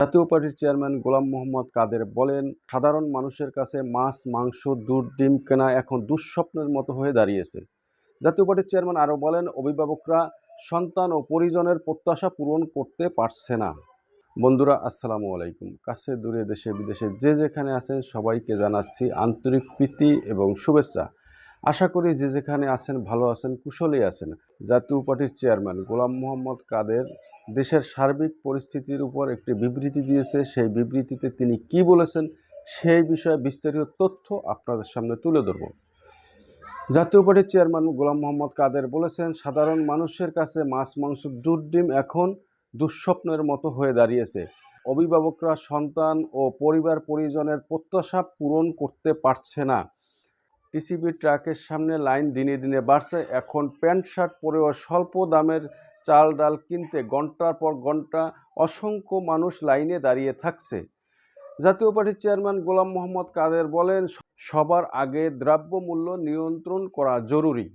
জাতীয় পার্টির চেয়ারম্যান গোলাম মোহাম্মদ কাদের বলেন, সাধারণ মানুষের কাছে মাছ, মাংস, দুধ, ডিম কেনা এখন দুঃস্বপ্নের মতো হয়ে দাঁড়িয়েছে। জাতীয় পার্টির চেয়ারম্যান আরও বলেন, অভিভাবকরা সন্তান ও পরিজনের প্রত্যাশা পূরণ করতে পারছে না। বন্ধুরা, আসসালামু আলাইকুম। কাছে দূরে দেশে বিদেশে যে যেখানে আছেন সবাইকে জানাচ্ছি আন্তরিক প্রীতি এবং শুভেচ্ছা। আশা করি যে যেখানে আছেন, ভালো আছেন কুশলেই আছেন। জাতীয় পার্টির চেয়ারম্যান গোলাম মোহাম্মদ কাদের দেশের সার্বিক পরিস্থিতির উপর একটি বিবৃতি দিয়েছে। সেই বিবৃতিতে তিনি কি বলেছেন সেই বিষয়ে বিস্তারিত তথ্য আপনাদের সামনে তুলে ধরব। জাতীয় পার্টির চেয়ারম্যান গোলাম মোহাম্মদ কাদের বলেছেন, সাধারণ মানুষের কাছে মাছ, মাংস, দুধ, ডিম এখন দুঃস্বপ্নের মতো হয়ে দাঁড়িয়েছে। অভিভাবকরা সন্তান ও পরিবার পরিজনের প্রত্যাশা পূরণ করতে পারছে না। টিসিবি ট্রাকের সামনে লাইন দিনে দিনে বাড়ছে। এখন প্যান্ট শার্ট পরেও স্বল্প দামের চাল ডাল কিনতে ঘণ্টার পর ঘণ্টা অসংখ্য মানুষ লাইনে দাঁড়িয়ে থাকছে। জাতীয় পার্টির চেয়ারম্যান গোলাম মোহাম্মদ কাদের বলেন, সবার আগে দ্রব্যমূল্য নিয়ন্ত্রণ করা জরুরি।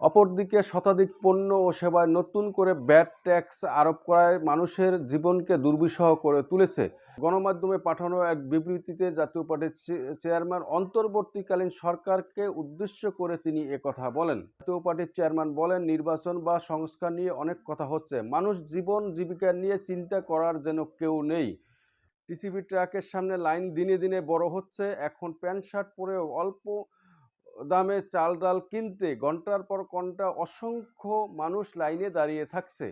অপরদিকে শতাধিক পণ্য ও সেবায় নতুন করে ব্যাট ট্যাক্স আরোপ করায় মানুষের জীবনকে দুর্বিষহ করে তুলেছে। গণমাধ্যমে পাঠানো এক বিবৃতিতে জাতীয় পার্টির চেয়ারম্যান অন্তর্বর্তীকালীন সরকারকে উদ্দেশ্য করে তিনি কথা বলেন। জাতীয় পার্টির চেয়ারম্যান বলেন, নির্বাচন বা সংস্কার নিয়ে অনেক কথা হচ্ছে। মানুষ জীবন জীবিকা নিয়ে চিন্তা করার যেন কেউ নেই। টিসিবি ট্রাকের সামনে লাইন দিনে দিনে বড় হচ্ছে। এখন প্যান্ট শার্ট পরেও অল্প দামে চাল ডাল কিনতে ঘণ্টার পর ঘণ্টা অসংখ্য মানুষ লাইনে দাঁড়িয়ে থাকছে।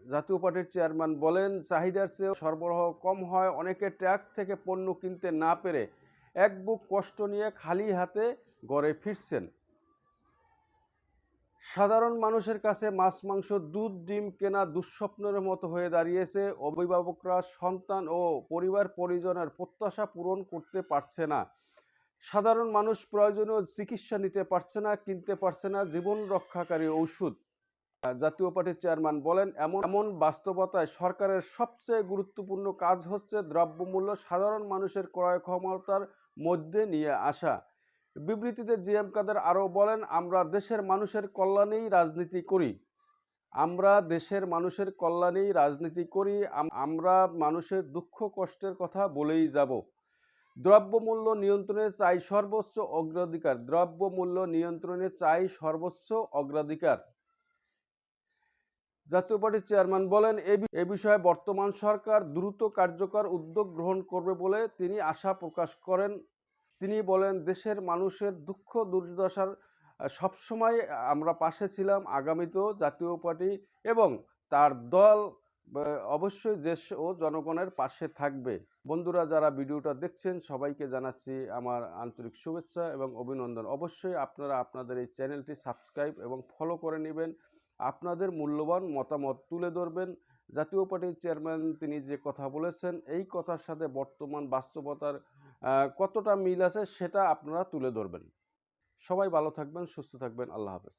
জাতীয় পার্টির চেয়ারম্যান বলেন, চাহিদার চেয়ে সরবরাহ কম হয়, অনেকে ট্র্যাক থেকে পণ্য কিনতে না পেরে এক বুক কষ্ট নিয়ে খালি হাতে গড়ে ফিরছেন। সাধারণ মানুষের কাছে মাছ, মাংস, দুধ, ডিম কেনা দুঃস্বপ্নের মতো হয়ে দাঁড়িয়েছে। অভিভাবকরা সন্তান ও পরিবার পরিজনের প্রত্যাশা পূরণ করতে পারছে না। সাধারণ মানুষ প্রয়োজনীয় চিকিৎসা নিতে পারছে না, কিনতে পারছে না, জীবন রক্ষাকারী ঔষধ। জাতীয় পার্টির চেয়ারম্যান বলেন, এমন এমন বাস্তবতায় সরকারের সবচেয়ে গুরুত্বপূর্ণ কাজ হচ্ছে দ্রব্যমূল্য সাধারণ মানুষের ক্রয় ক্ষমতার মধ্যে নিয়ে আসা। বিবৃতিতে জি এম কাদের আরও বলেন, আমরা দেশের মানুষের কল্যাণেই রাজনীতি করি। আমরা দেশের মানুষের কল্যাণেই রাজনীতি করি। আমরা মানুষের দুঃখ কষ্টের কথা বলেই যাব। দ্রব্যমূল্য নিয়ন্ত্রণে চাই সর্বোচ্চ অগ্রাধিকার। দ্রব্যমূল্য নিয়ন্ত্রণে চাই সর্বোচ্চ অগ্রাধিকার। জাতীয় পার্টির চেয়ারম্যান বলেন, এ বিষয়ে বর্তমান সরকার দ্রুত কার্যকর উদ্যোগ গ্রহণ করবে বলে তিনি আশা প্রকাশ করেন। তিনি বলেন, দেশের মানুষের দুঃখ, দুর্দশার সবসময় আমরা পাশে ছিলাম, আগামীতেও জাতীয় পার্টি এবং তার দল অবশ্যই দেশ ও জনগণের পাশে থাকবে। বন্ধুরা, যারা ভিডিওটা দেখছেন, সবাইকে জানাচ্ছি আমার আন্তরিক শুভেচ্ছা এবং অভিনন্দন। অবশ্যই আপনারা আপনাদের এই চ্যানেলটি সাবস্ক্রাইব এবং ফলো করে নেবেন। আপনাদের মূল্যবান মতামত তুলে ধরবেন। জাতীয় পার্টির চেয়ারম্যান তিনি যে কথা বলেছেন, এই কথার সাথে বর্তমান বাস্তবতার কতটা মিল আছে সেটা আপনারা তুলে ধরবেন। সবাই ভালো থাকবেন, সুস্থ থাকবেন। আল্লাহ হাফেজ।